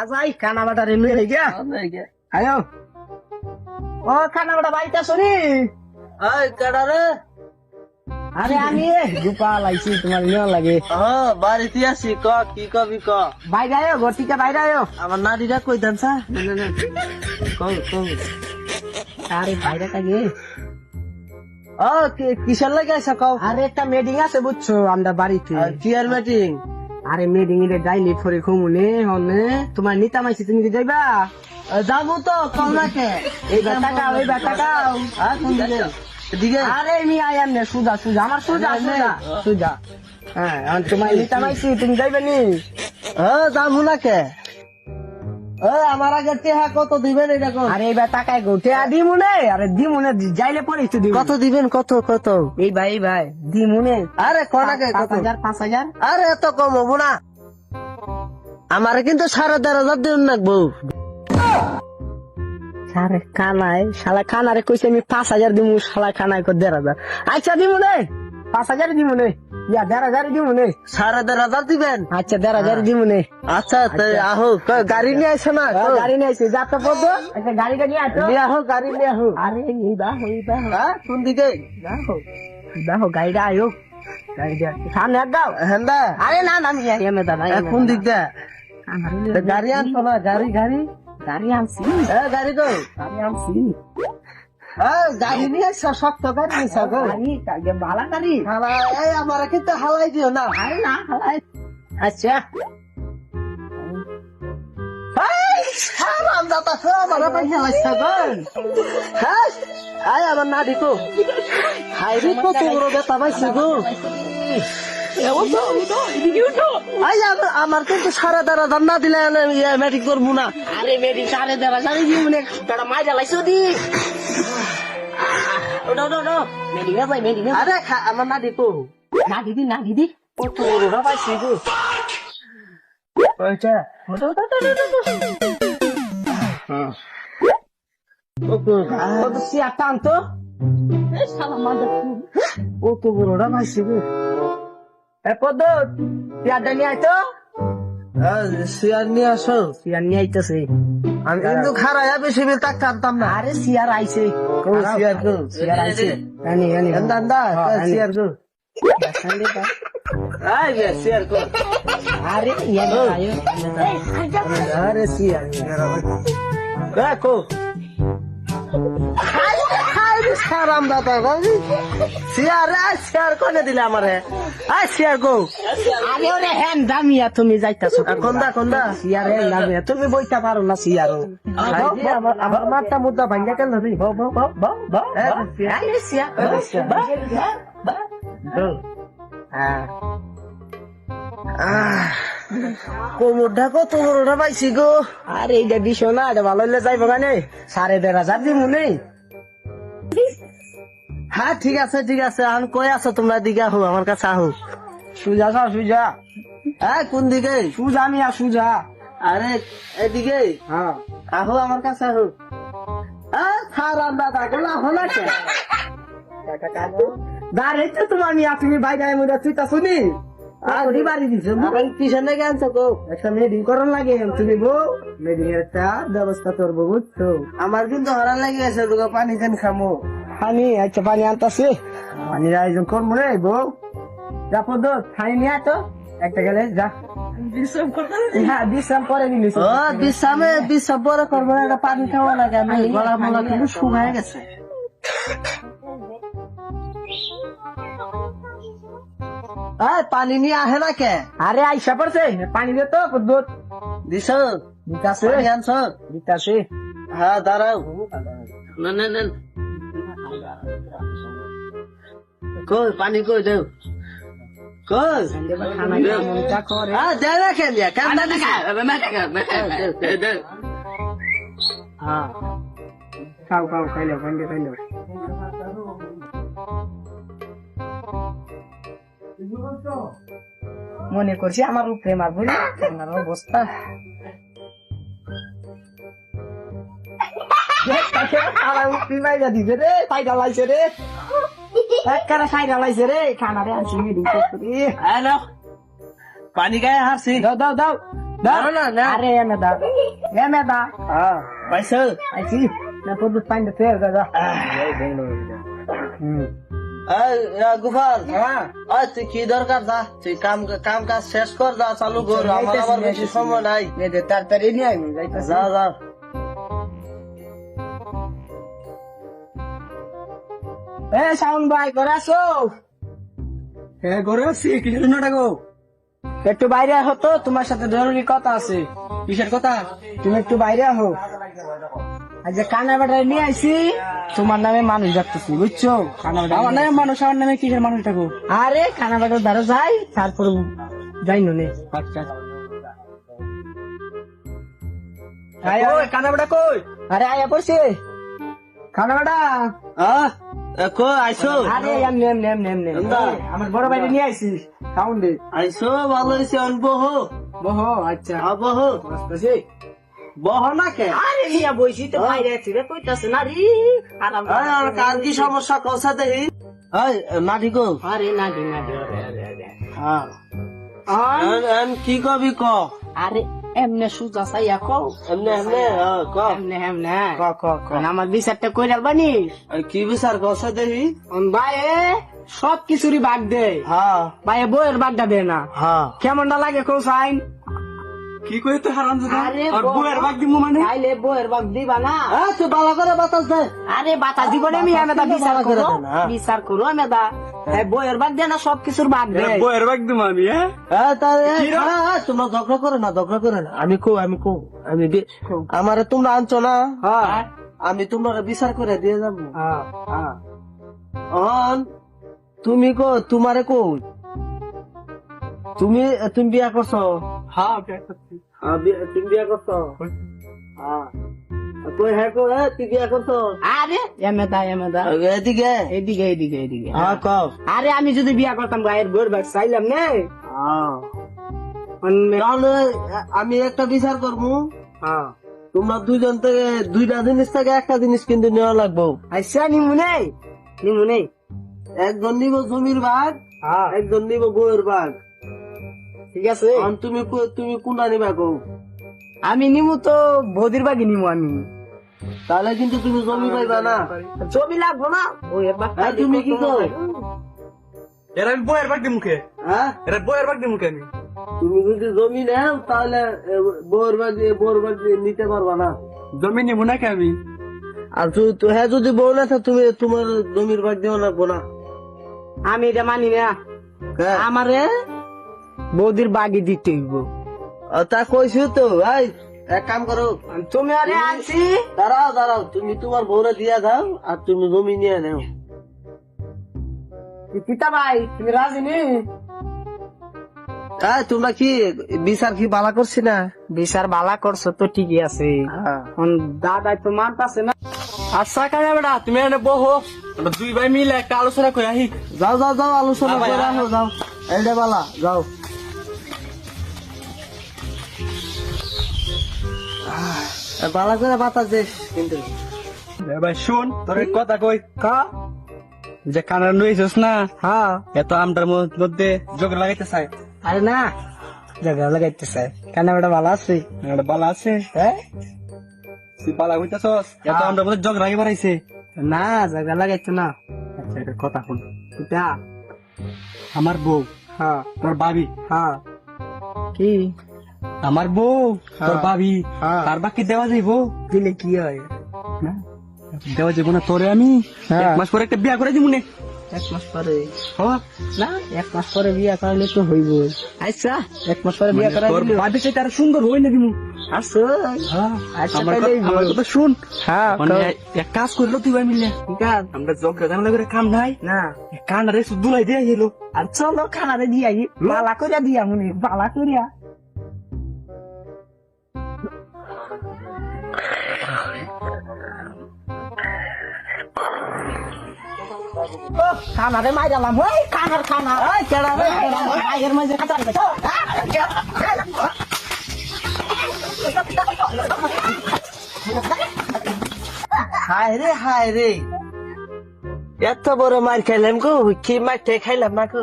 আজাই খানা বাটা গিয়া। আয়ো। ও খানা বাটা বাড়িতে শুনি এই কেডা রে? আরে আমি গোপাল আইছি তোমার লাগে। হ্যাঁ বাড়িতে আছি ক কি কবি ক? বাইরে আয়ো ঘর থেকে বাইরে আয়ো। আমার নারীরা কই দেন সা কও কও আরে বাইরে থাকে। ও কি- কিসের লাগে আইসা কও? আরে একটা মিটিং আছে বুঝছ আমরা বাড়িতে। চেয়ার মিটিং আরে মেডিং এর ডাইলি ফরে খুমুনে হনে তোমার নিতা মাইছি তুমি কি যাইবা? যাব তো কও এই কে? এইবার টাকাও হ্যাঁ কোন দিকে দিকে আরে আমি আয়াম নে সুজা সুজা আমার সুজা সুজা সুজা। হ্যাঁ তোমার নিতা মাইছি তুমি যাইবে নি? হ্যাঁ যাব না কে? এ আমার আগে টেহা কত দিবেন এটা আরে এইবার টাকায় গোটে দিমুনে? আরে দিমুনে যাইলে পরে একটু দিব কত দিবেন কত কত? এই ভাই ভাই দিমুনে। আরে কনাকে পাঁচ কত? হাজার পাঁচ হাজার। আরে এত কম হব না। আমার কিন্তু সাড়ে তেরো হাজার দিন লাগবো। আরে খানায় শালা খানারে কইছে আমি পাঁচ হাজার দিমু শালা খানায় দেড় হাজার। আচ্ছা দিমুনে। পাঁচ হাজার দিমুনে। ইয়া দেড় হাজার দিমুনে। সাড়ে তেরো হাজার দিবেন? আচ্ছা দেড় হাজার দিমুনে। আচ্ছা তাই আহো গাড়ি নিয়ে আসো না? ও, গাড়ি নিয়ে আসি যা তো পড়ব একটা গাড়িটা নিয়ে আসো নিয়ে আহো গাড়ি নিয়ে আহো। আরে এই বাহো এই বাহো হ্যাঁ কোন দিকে? বাহো বাহো গাড়িটা আয়ো সামনে দাও হ্যাঁ আরে না না আমি এমে দাদা এ, কোন দিক দা গাড়ি আনছো না গাড়ি গাড়ি? গাড়ি আনছি। গাড়ি কই? গাড়ি আনছি। গাড়ি নিয়ে আসো শক্ত গাড়ি নিয়ে গো। গাড়ি কাগে ভালা গাড়ি। হালা এই আমার কিন্তু হালাই দিও না। আরে না হালাই। আচ্ছা। তো। হাই রে কত বড় বেতা পাইছে গো। আমার- কিন্তু সাড়ে তেরো হাজার না দিলে ম্যাটিক করব না। আরে মেরি সাড়ে দেড় হাজার দিয়ে মনে একটা মাই জ্বালাইছো দি। ওটা ওটা ওটা ভাই মেরি না আরে খা- আমার না দিকো না দিদি না দিদি কত বড় পাইছে গো ওইটা ওটা ওটা ওটা সিয়া তো পাইছে গো এ পদ সিয়াটা নিয়ে আইতো চেয়ার নিয়ে আসো সিয়ার নিয়ে আইতেছে আমি কিন্তু খারাপ বেশি বেশি তাক কাটতাম না। আরে সিয়ার আইছে। কো চেয়ার গো সিয়ার আইছে। আনি আনি। চেয়ার গো আই বে চেয়ার গো আরে ইয়া আয়ো। আরে চেয়ার দেখো সারাম আই চেয়ার কোনে দিলে আমারে? আই চেয়ার গো। আরে ওরে হ্যান দামিয়া তুমি যাইতাছো কোন দা কোন দা সিয়ার হ্যান দামিয়া তুমি বইতা পারো না সিয়ার। আমার মাথা মুদ্দা ভাঙ্গা কেন রে হ্যাঁ কোমরটা কত বড়টা পাইছি গো। আরে এইটা দিস না এটা ভালো হইলে যাইব গানে সাড়ে দেড় হাজার দিব নেই হ্যাঁ ঠিক আছে ঠিক আছে। আমি কই আছো তোমরা? দিকে আহো আমার কাছে আহো। সুজা সা সুজা। হ্যাঁ কোন দিকে? সুজা মিয়া সুজা। আরে এদিকে? হ্যাঁ। আহো আমার কাছে আহো। হ্যাঁ দাদা গেল? দাঁড়ে তো তোমার মিয়া তুমি বাইরে মুদা তুই তা শুনি আর বাড়ি দিছো আমি পিছনে গেছো গো। একটা মেডিং লাগে তুমি বউ মেডিং এর একটা ব্যবস্থা করব বুঝছ? আমার কিন্তু হরান লাগে গেছে পানি খান খামো। পানি আচ্ছা পানি আনতাছি। পানির আয়োজন করব রে বউ। যা পদ খাই নিয়ে তো। একটা গেলে যা। হ্যাঁ পানি খাওয়া লাগে আমি গলা মোলা কিন্তু শুকায় গেছে। পানি নিয়ে আহে না কে? আরে আইসা পড়ছে। পানি দে তো পানি আনছ? দিতাছে হ্যাঁ দাঁড়াও। না না না কই পানি কই দেও? কই? দে হ্যাঁ খাও খাও খাইলো খাইলো খাইলো মনে করছি আমার উপরে মারবো আমার অবস্থা। আমার উপরে মাইরা দিছে রে পাইটা লাইছে রে। একবারে সাইডা লাইছে রে খানারে আনছি মেডিং করতে হ্যালো পানি গায়ে হারছি দাও দাও দাও না না না আরে এমে দা এমে দা হ্যাঁ পাইছো আইছি না তো দুধ পাইন দে দাদা হুম এই ইয়া গুফার হ্যাঁ তুই কি দরকার যা তুই কাম কাম কাজ শেষ কর চালু কর আমার আবার বেশি সময় নাই তাড়াতাড়ি নিয়ে যা যা এ শাওন ভাই করে আসো হ্যাঁ ঘরে আছি। কিসের জন্য ডাকো? একটু বাইরে আহো তো তোমার সাথে জরুরি কথা আছে। কিসের কথা? তুমি একটু বাইরে আহো। যে কানা বেটায় নিয়ে আইছি তোমার নামে মানুষ ডাকতেছি বুঝছ? কানা বেটা আমার নামে মানুষ আমার নামে কিসের মানুষ ডাকো? আরে কানা বেটার দ্বারা যাই তারপর যাই নে আচ্ছা। কানা বেটা কই? আরে আয়া পড়ছে। খানা বেটা হ্যাঁ কই আইছো? আরে এমনি এমনি এমনি এমনি এমদা? আমার বড় বাইরে নিয়ে আইছি সাউন্ডে আইছো? ভালো হয়েছে অনবহ বহো। আচ্ছা। বহ। না কে? আরে নিয়া বইছি তো বাইরে আছি রে কইতাছে না রে। আরাম আর কার কি সমস্যা? কষা দেখি। এই না ঠিক আরে না রে না রে হ্যাঁ আন কি কবি ক? আরে এমনে সুজা চাইয়া কও। এমনে এমনে হ্যাঁ, ক এমনে এমনে। ক ক ক আমার বিচারটা কইরা বানি এই, কি বিচার কষা দেহি? ভাইয়ে সব কিছুরই ভাগ দে। হ্যাঁ। ভাইয়ে বইয়ের ভাগটা দে না। হ্যাঁ। কেমনটা লাগে কৌ সাইন? কি কই তো হারাম আর বউ- বুয়ের বাগ দিমু মানে? তাইলে বইয়ের ভাগ দিবা না। হ্যাঁ ভালো করে বাতাস দে। আরে বাতা জীবনে আমি আমি তা বিচার করো। বিচার করো আমি দা বইয়ের ভাগ দেয় না সব কিছুর ভাগ দেয় বুয়ের বাগ দিমু আমি হ্যাঁ? হ্যাঁ? হ্যাঁ, তোমরা ঝগড়া করে না ঝগড়া করে না। আমি কো আমি কো আমি আমারে তোমরা আনছো না? হ্যাঁ। আমি তোমরা বিচার করে দিয়ে যাব। হ্যাঁ, হ্যাঁ। অন তুমি কো তোমারে কো তুমি তুমি বিয়া করছ? হ্যাঁ হ্যাঁ, বি- তুমি বিয়া করছ হ্যাঁ কই হ্যাঁ কো হ্যাঁ তুই বিয়া করছ আরে এদিকে এদিকে এদিকে এদিকে। হ্যাঁ কও। আরে আমি যদি বিয়া করতাম গায়ের বইয়ের ভাগ চাইলাম নে। তাহলে আমি একটা বিচার করব। হ্যাঁ। তোমরা দুইজন থেকে দুইটা জিনিস থেকে একটা জিনিস কিন্তু নেওয়া লাগবো। আচ্ছা নিমু নেই। নিমু নেই। একজন নিব জমির ভাগ হ্যাঁ। একজন নিব বউয়ের ভাগ। ঠিক আছে? তুমি কো- তুমি কোনটা নিবা গো আমি নিমু তো বৌদির বাগি নিমু আমি। তাহলে কিন্তু তুমি জমি পাইবা না। জমি লাগবো না? ভাগ হ্যাঁ, তুমি কি কো এরা আমি বুয়ের বাগ দিমু কে? হ্যাঁ? এরা বুয়ের বাগ দিমু কে আমি? তুমি যদি জমি নেও তাহলে দিয়ে বউয়ের ভাগ দিয়ে নিতে পারবা না। জমি নিমু না কে আমি? আর তো- হ্যাঁ যদি বউ না তুমি তোমার জমির ভাগ দেওয়া লাগবো না আমি এটা মানি না। হ্যাঁ। আমারে বৌদির বাগি দিতে হইব। তা কইছি তো ভাই এক কাম করো। তুমি আরে আনছি। দাঁড়াও দাঁড়াও তুমি তোমার বউরে দিয়া দাও আর তুমি জমি নিয়ে নেও। পিতা ভাই তুমি রাজি নি? হ্যাঁ তোমরা কি বিচার কি বালা করছি না? বিচার বালা করছ তো ঠিকই আছে। হ্যাঁ। দাদা তো মানতাছে না। আচ্ছা কানা বেটা তুমি এনে বহো। দুই ভাই মিলে একটা আলোচনা করে আহি যাও যাও যাও আলোচনা করে। যাও। এইটা বালা যাও। বালা করে বাতাস দে কিন্তু ভাই শুন তোর কথা কই কা? যে কানার লইছস না? হ্যাঁ। এত আমটার মধ্যে যোগ লাগাইতে চাই আরে না জায়গা লাগাইতে চাই কেন বেটা ভালো আছে। একটা বালা আছে? হ্যাঁ তুই বালা হইতেছস? এত আমটার মধ্যে যোগ লাগিয়ে বাড়াইছে না জায়গা লাগাইতে না। আচ্ছা এটা কথা শুন। এটা আমার বউ হ্যাঁ। তোর ভাবি। হ্যাঁ। কি? আমার বউ তোর হ্যাঁ। ভাবি হ্যাঁ। তার বাকি দেওয়া যাইব? দিলে কি হয়? না? দেওয়া যাইব না তোরে আমি? হ্যাঁ। এক মাস পরে একটা বিয়া করে দিব নে এক মাস পরে। না এক মাস পরে বিয়া করলে তো হইব। আচ্ছা। এক মাস পরে বিয়া করা তোর ভাবি সেটা আরও সুন্দর হই না দিমু। আসো। হ্যাঁ। আচ্ছা, আমার কথা- শুন। হ্যাঁ মানে এক কাজ করল তুই ভাই মিলে। ঠিক আছে আমরা করে কাম নাই। না। কানারে দুলাই দিয়ে গেলো আর চলো খানারে দিয়া বালা করিয়া দিয়া মনে বালা করিয়া খানারে মাইরালাম ওই খানার খানা ওই কেডা রে মাইয়ের মাঝে খাতা হায় রে হায় রে। এত বড় মার খাইলাম গো, কি মার খাইলাম না গো